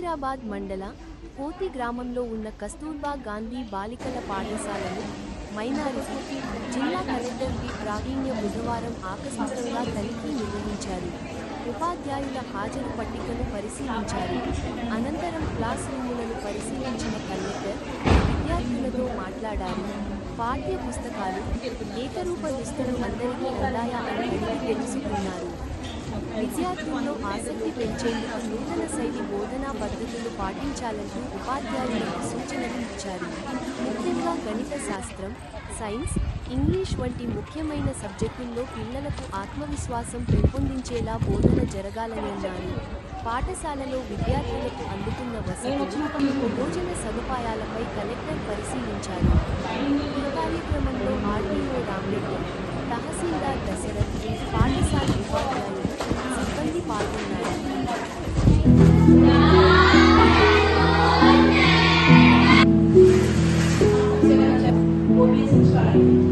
హుస్నాబాద్ మండల పోతి గ్రామంలో ఉన్న కస్తూర్బా గాంధీ బాలికల పాఠశాలను మైనారిటీ జిల్లా కలెక్టర్ వి. ప్రావీణ్య బుధవారం ఆకస్మికంగా తనిఖీ నిర్వహించారు. ఉపాధ్యాయుల హాజరు పట్టికను పరిశీలించారు. అనంతరం క్లాస్ రూములను పరిశీలించిన కలెక్టర్ విద్యార్థులతో మాట్లాడారు. పాఠ్య పుస్తకాలు ఏకరూప దుస్తులు అందరికీ అందాయా అని తెలుసుకున్నారు. విద్యార్థుల్లో ఆసక్తి పెంచేందుకు నూతన శైలి బోధనా పద్ధతులు పాటించాలంటూ ఉపాధ్యాయులకు సూచనలు ఇచ్చారు. ముఖ్యంగా గణిత శాస్త్రం సైన్స్ ఇంగ్లీష్ వంటి ముఖ్యమైన సబ్జెక్టుల్లో పిల్లలకు ఆత్మవిశ్వాసం పెంపొందించేలా బోధన జరగాలని అన్నారు. పాఠశాలలో విద్యార్థులకు అందుతున్న వసతులు భోజన సదుపాయాలపై కలెక్టర్ is fine.